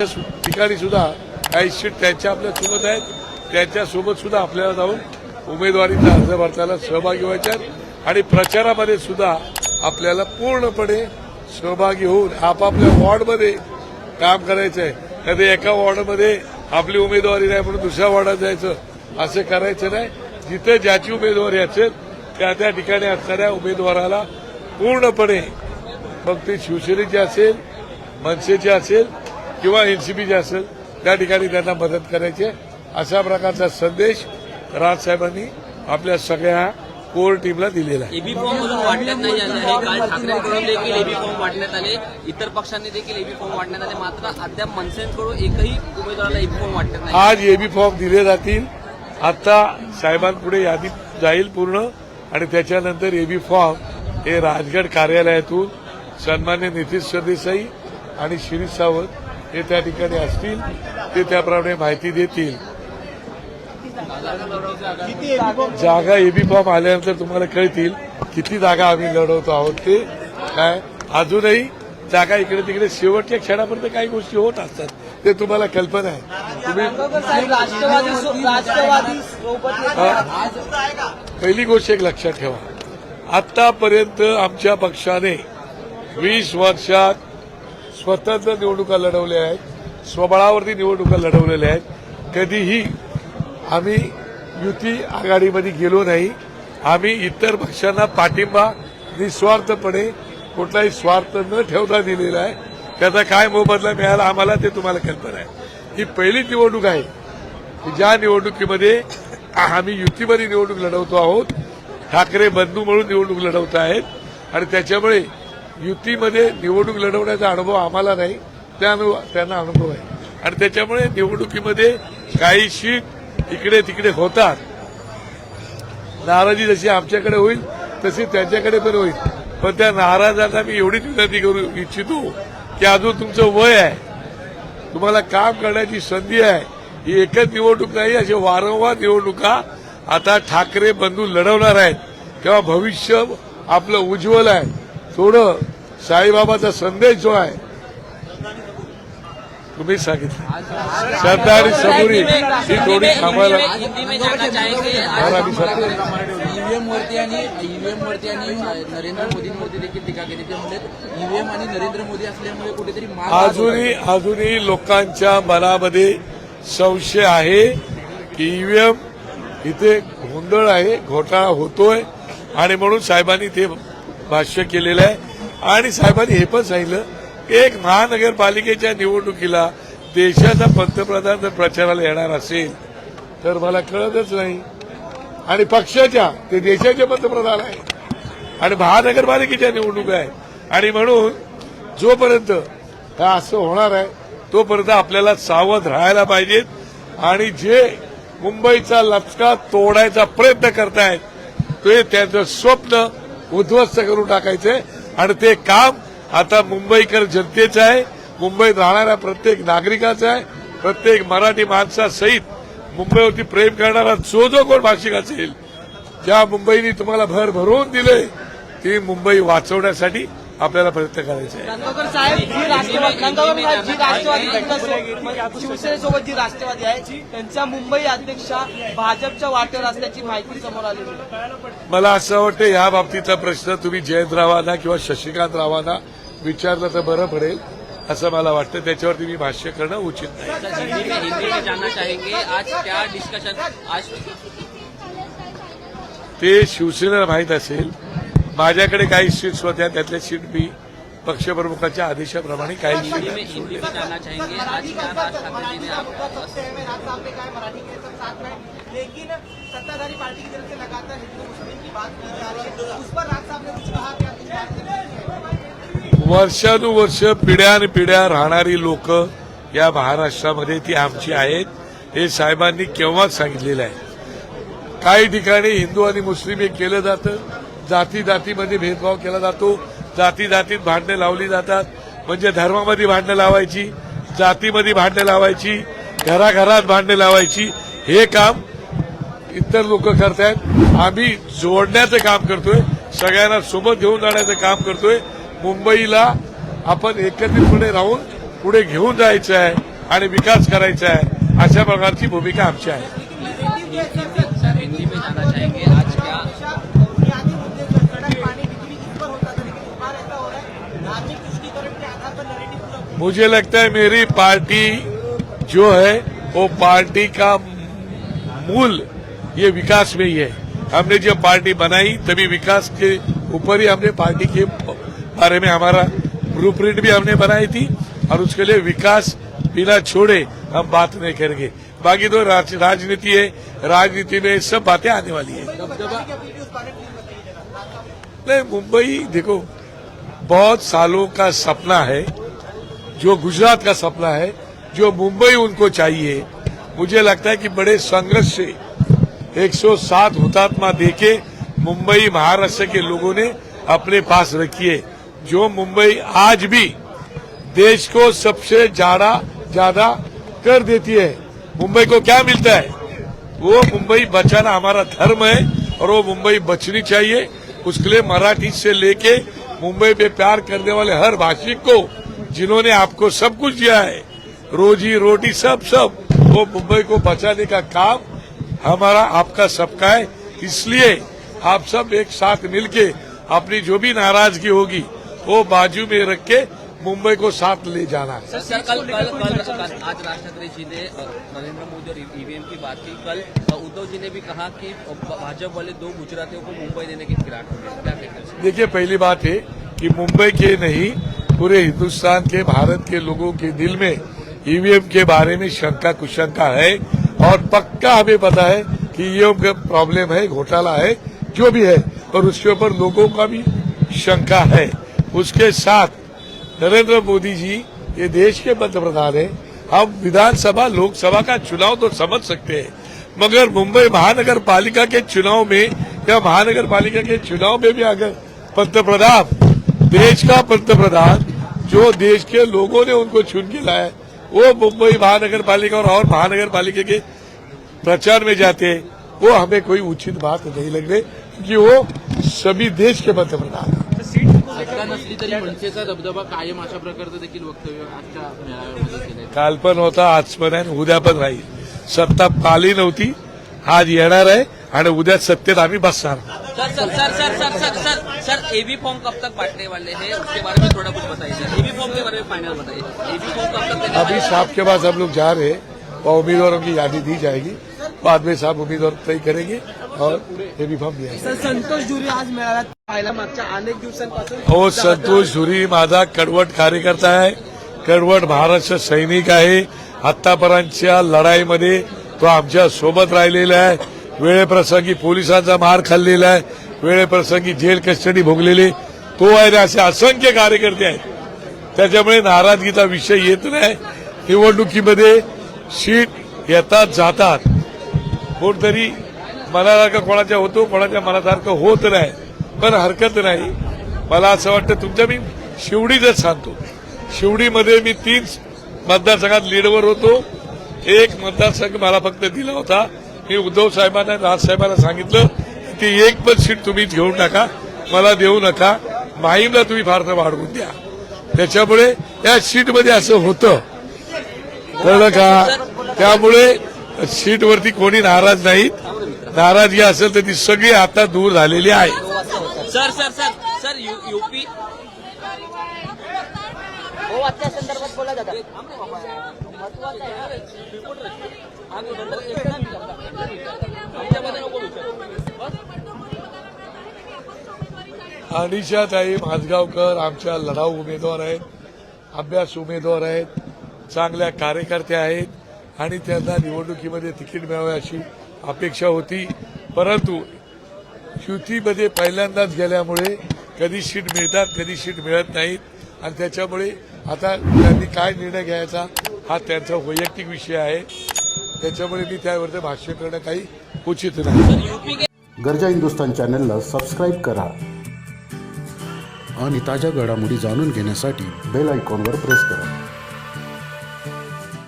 ठिकाणी सुद्धा काही त्यांच्या आपल्यासोबत आहेत. त्यांच्यासोबत सुद्धा आपल्याला जाऊन उमेदवारीचा अर्ज भरताना सहभागी व्हायचे आहेत. आणि प्रचारामध्ये सुद्धा आपल्याला पूर्णपणे सहभागी होऊन आपापल्या वॉर्डमध्ये काम करायचं आहे. कधी एका वॉर्डमध्ये आपली उमेदवारी नाही म्हणून दुसऱ्या वॉर्डात जायचं असं करायचं नाही. जिथे ज्याची उमेदवारी असेल त्या त्या ठिकाणी असणाऱ्या उमेदवाराला पूर्णपणे मग ते शिवसेनेची असेल मनसेची असेल किंवा एनसीपीचे असेल त्या ठिकाणी त्यांना मदत करायची. अशा प्रकारचा संदेश राजसाहेबांनी आपल्या सगळ्या कोर टीमला दिलेला आहे. एबी फॉर्म मधून वाटण्यात नाही आले आहे. काल ठाकरेंकडून देखील एबी फॉर्म वाटण्यात आले. इतर पक्षांनी देखील एबी फॉर्म वाटण्यात आले. मात्र अद्याप मनसेकडून एकही उमेदवाराला एबी फॉर्म वाटण्यात नाही. आज एबी फॉर्म दिले जातील. आता साहेबांपुढे यादी जाईल पूर्ण. आणि त्याच्यानंतर एबी फॉर्म हे राजगड कार्यालयातून सन्मान्य नितीश सरदेसाई आणि शिरीष सावंत हे त्या ठिकाणी असतील ते त्याप्रमाणे माहिती देतील. जागा एबी फॉर्म आल्यानंतर तुम्हाला कळतील किती जागा आम्ही लढवतो आहोत ते काय? अजूनही जागा इकडे तिकडे शेवटच्या क्षणापर्यंत काही गोष्टी होत असतात ते तुम्हाला कल्पना आहे. तुम्ही पहिली गोष्ट एक लक्षात ठेवा. आतापर्यंत आमच्या पक्षाने वीस वर्षात स्वतंत्र निवडणुका लढवल्या आहेत स्वबळावरती निवडणुका लढवलेल्या आहेत. कधीही आम्ही युती आघाडीमध्ये गेलो नाही. आम्ही इतर पक्षांना पाठिंबा निस्वार्थपणे कुठलाही स्वार्थ न ठेवता दिलेला आहे. त्याचा काय मोबदला मिळाला आम्हाला ते तुम्हाला कल्पना आहे. ही पहिली निवडणूक आहे. की ज्या निवडणुकीमध्ये आम्ही युतीमध्ये निवडणूक लढवतो आहोत ठाकरे बंधू म्हणून निवडणूक लढवत आहेत. आणि त्याच्यामुळे युतीमध्ये निवडणूक लढवण्याचा अनुभव आम्हाला नाही त्या त्यांना अनुभव आहे. आणि त्याच्यामुळे निवडणुकीमध्ये काही शीट इकडे तिकडे होतात. नाराजी जशी आमच्याकडे होईल तशी त्यांच्याकडे पण होईल. पण त्या नाराजांना मी एवढीच विनंती करू इच्छितो की अजून तुमचं वय आहे. तुम्हाला काम करण्याची संधी आहे. ही एकच निवडणूक नाही अशी वारंवार निवडणुका आता ठाकरे बंधू लढवणार आहेत. तेव्हा भविष्य आपलं उज्ज्वल आहे. थोडं साईबाबाचा संदेश जो आहे तुम्ही सांगितलं. श्रद्धा आणि सबुरी ही थोडी थांबायला ईव्हीएम वरती आणि ईव्हीएम वरती आणि नरेंद्र मोदींवरती देखील टीका केली. म्हणजे ईव्हीएम आणि नरेंद्र मोदी असल्यामुळे कुठेतरी अजूनही अजूनही लोकांच्या मनामध्ये संशय आहे की ईव्हीएम इथे गोंधळ आहे घोटाळा होतोय. आणि म्हणून साहेबांनी ते भाष्य केलेलं आहे. आणि साहेबांनी हे पण सांगितलं की एक महानगरपालिकेच्या निवडणुकीला देशाचा पंतप्रधान जर प्रचाराला येणार असेल तर मला कळतच नाही. आणि पक्षाच्या ते देशाचे पंतप्रधान आहे आणि महानगरपालिकेच्या निवडणूक आहे आणि म्हणून जोपर्यंत हे असं होणार आहे तोपर्यंत आपल्याला सावध राहायला पाहिजेत. आणि जे मुंबईचा लचका तोडायचा प्रयत्न करतायत ते त्यांचं स्वप्न उद्ध्वस्त करून टाकायचे. आणि ते काम आता मुंबईकर जनतेचं आहे. मुंबईत राहणाऱ्या प्रत्येक नागरिकाचं आहे. प्रत्येक मराठी माणसासहित मुंबईवरती प्रेम करणारा जो जो कोण भाषिक असेल ज्या मुंबईने तुम्हाला भर भरून दिले ती मुंबई वाचवण्यासाठी आपल्याला प्रयत्न करायचे आहे नंदोकर साहेब जी राष्ट्रवादी नंदोकर साहेब जी राष्ट्रवादी काँग्रेस शिवसेनेसोबत जी राष्ट्रवादी आहे त्यांच्या मुंबई अध्यक्षा भाजपच्या वाटेवर असल्याची माहिती समोर आलेली आहे. मला असं वाटतं या बाबतीतला प्रश्न तुम्ही जयंतरावांना किंवा शशिकांत रावांना विचारलं तर बरं पडेल असं मला वाटतं. त्याच्यावरती मी भाष्य करणं उचित नाही. ते शिवसेनेला माहीत असेल माझ्याकडे काही सीट्स होत्या त्यातल्या सीट मी पक्षप्रमुखाच्या आदेशाप्रमाणे काही हिंदी सीट में हिंदी में जानना चाहेंगे आज क्या राज ठाकरे जी ने आप लेकिन सत्ताधारी पार्टी की तरफ से लगातार हिंदू मुस्लिम की बात की जा रही है उस पर राज साहब ने कुछ कहा क्या कुछ बात करेंगे? वर्षानुवर्ष पिढ्यानपिढ्या राहणारी लोक या महाराष्ट्रामध्ये ती आमची आहेत हे साहेबांनी केव्हाच सांगितलेलं आहे काही ठिकाणी हिंदू आणि मुस्लिम हे केलं जातं जाती जातीमध्ये भेदभाव केला जातो. जाती जातीत भांडणे लावली जातात. म्हणजे धर्मामध्ये भांडणं लावायची जातीमध्ये भांडणं लावायची घराघरात भांडणे लावायची. हे काम इतर लोक करतायत. आम्ही जोडण्याचं काम करतोय. सगळ्यांना सोबत घेऊन जाण्याचं काम करतोय. मुंबईला आपण एकत्रितपणे राहून पुढे घेऊन जायचं आहे आणि विकास करायचा आहे. अशा प्रकारची भूमिका आमची आहे. मुझे लगता है मेरी पार्टी जो है वो पार्टी का मूल ये विकास में ही है। हमने जब पार्टी बनाई तभी विकास के ऊपर ही हमने पार्टी के बारे में हमारा ब्लूप्रिंट भी हमने बनाई थी और उसके लिए विकास बिना छोड़े हम बात नहीं करेंगे। बाकी तो राज, राजनीति है राजनीति में सब बातें आने वाली है। नहीं मुंबई देखो बहुत सालों का सपना है, जो गुजरात का सपना है, जो मुंबई उनको चाहिए। मुझे लगता है कि बड़े संघर्ष से 107 हुतात्मा देके मुंबई महाराष्ट्र के लोगों ने अपने पास रखी है जो मुंबई आज भी देश को सबसे ज़्यादा ज़्यादा कर देती है, मुंबई को क्या मिलता है? वो मुंबई बचाना हमारा धर्म है और वो मुंबई बचनी चाहिए। उसके लिए मराठी से लेके मुंबई में प्यार करने वाले हर भाषिक को, जिन्होंने आपको सब कुछ दिया है, रोजी रोटी सब सब, वो मुंबई को बचाने का काम हमारा, आपका सबका है। इसलिए आप सब एक साथ मिलके अपनी जो भी नाराज़गी होगी, वो बाजू में रख के मुंबई को साथ ले जाना है। सर कल कल कल आज राज ठाकरे जी ने नरेंद्र मोदी और ईवीएम की बात की। कल उद्धव जी ने भी कहा कि भाजपा वाले दो गुजरातियों को मुंबई देने की फिराक हैं। देखिए पहली बात है कि मुंबई के नहीं पूरे हिंदुस्तान के भारत के लोगों के दिल में ईवीएम के बारे में शंका कुशंका है और पक्का हमें पता है कि का प्रॉब्लम है घोटाला है जो भी है और उसके ऊपर लोगों का भी शंका है। उसके साथ नरेंद्र मोदी जी ये देश के मध्य प्रधान है। हम विधानसभा लोकसभा का चुनाव तो समझ सकते हैं। मगर मुंबई महानगर पालिका के चुनाव में या महानगर पालिका के चुनाव में भी अगर पंतप्रधान देश का पंतप्रधान जो देश के लोगों ने उनको चुन के लाया वो मुंबई महानगर पालिका और, और महानगर पालिका के प्रचार में जाते हैं वो हमें कोई उचित बात नहीं लग रही क्योंकि वो सभी देश के पंतप्रधान हैं। सत्ता नसली तरी मनसेचा दबदबा कायम अशा प्रकारचं देखील वक्तव्य आजच्या मेळाव्यामध्ये केलंय. काल पण होता आज पण आहे आणि उद्या पण राहील. सत्ता पाली नव्हती आज येणार आहे आणि उद्या सत्तेत आम्ही बसणार. Sir sir sir sir sir sir sir sir AB form कब तक बांटने वाले हैं? उसके बारे में थोड़ा कुछ बताइए सर। एबी फॉर्म के बारे में फाइनल बताइए। एबी फॉर्म कब तक देने अभी हैं? साहब के पास हम लोग जा रहे हैं और उम्मीदवारों की यादी दी जाएगी। बाद में साहब उम्मीदवार तय करेंगे और ये भी फॉर्म दिया सर संतोष जुरी आज मेळाव्यात हो संतोष झुरी माझा कडवट कार्यकर्ता आहे. कडवट महाराष्ट्र सैनिक आहे. आतापर्यंतच्या लढाईमध्ये तो आमच्यासोबत राहिलेला आहे. वेळेप्रसंगी पोलिसांचा मार खाल्लेला आहे. वेळेप्रसंगी जेल कस्टडी भोगलेले. तो आहे असे असंख्य कार्यकर्ते आहेत. त्याच्यामुळे नाराजगीचा विषय येत नाही. निवडणुकीमध्ये सीट येतात जातात. कोणतरी मनासारखं कोणाच्या होतो कोणाच्या मनासारखं होत नाही. पण हरकत नाही. मला असं वाटतं तुमच्या मी शिवडीतच सांगतो. शिवडीमध्ये मी तीन मतदारसंघात लीडवर होतो. एक मतदारसंघ मला फक्त दिला होता. मी उद्धव साहेबांना राजसाहेबांना सांगितलं ती एक पण सीट तुम्हीच घेऊन टाका मला देऊ नका. माहीमला तुम्ही फार वाढवून द्या. त्याच्यामुळे या सीटमध्ये असं होतं. कळलं का? त्यामुळे सीटवरती कोणी नाराज नाहीत. नाराजगी असेल तर ती सगळी आता दूर झालेली आहे. Sir sir sir sir U, UP. अनिशाताई Mazgaonkar आमच्या लढाऊ उमेदवार आहेत अभ्यास उमेदवार आहेत चांगल्या कार्यकर्त्या आहेत आणि त्यांना निवडणुकीमध्ये तिकीट मिळावे अशी अपेक्षा होती. परंतु युतीमध्ये पहिल्यांदाच गेल्यामुळे कधी सीट मिळतात कधी सीट मिळत नाहीत. आणि त्याच्यामुळे आता त्यांनी काय निर्णय घ्यायचा हा त्यांचा वैयक्तिक विषय आहे. त्याच्यामुळे मी त्यावरती भाष्य करणं काही उचित नाही. गरजा हिंदुस्तान चॅनलला सबस्क्राईब करा. आणि ताज्या घडामोडी जाणून घेण्यासाठी बेल आयकॉनवर प्रेस करा.